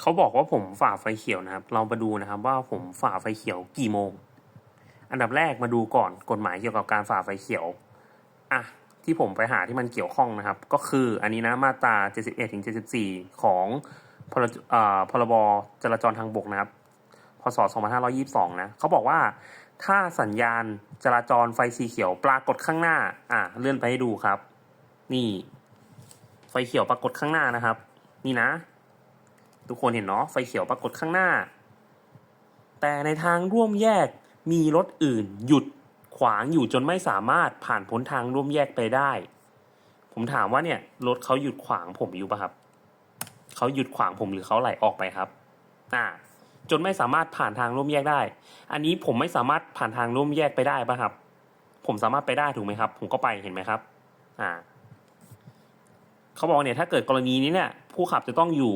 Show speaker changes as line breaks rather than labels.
เขาบอกว่าผมฝ่าไฟเขียวนะครับ เรามาดูนะครับว่าผมฝ่าไฟเขียวกี่โมง อันดับแรกมาดูก่อนกฎหมายเกี่ยวกับการฝ่าไฟเขียว อะที่ผมไปหาที่มันเกี่ยวข้องนะครับ ก็คืออันนี้นะมาตรา 71ถึง74 ของพรเอ่อพรบจราจรทางบกนะครับ พศ 2522 นะ เขาบอกว่าถ้าสัญญาณจราจรไฟสีเขียวปรากฏข้างหน้า อะเลื่อนไปให้ดูครับ นี่ ไฟเขียวปรากฏข้างหน้านะครับ นี่นะ ทุกคนเห็นเนาะไฟเขียวปรากฏข้างหน้า แต่ในทางร่วมแยกมีรถอื่น หยุดขวางอยู่จนไม่สามารถผ่านพ้นทางร่วมแยกไปได้ ผมถามว่าเนี่ยรถเขาหยุดขวางผมอยู่ปะครับเขาหยุดขวางผมหรือเขาไหลออกไปครับอ่าจนไม่สามารถผ่านทางร่วมแยกได้ อันนี้ผมไม่สามารถผ่านทางร่วมแยกไปได้ปะครับ ผมสามารถไปได้ถูกไหมครับ ผมก็ไปเห็นไหมครับ อ่า เขาบอกเนี่ยถ้าเกิดกรณีนี้เนี่ย ผู้ขับจะต้องอยู่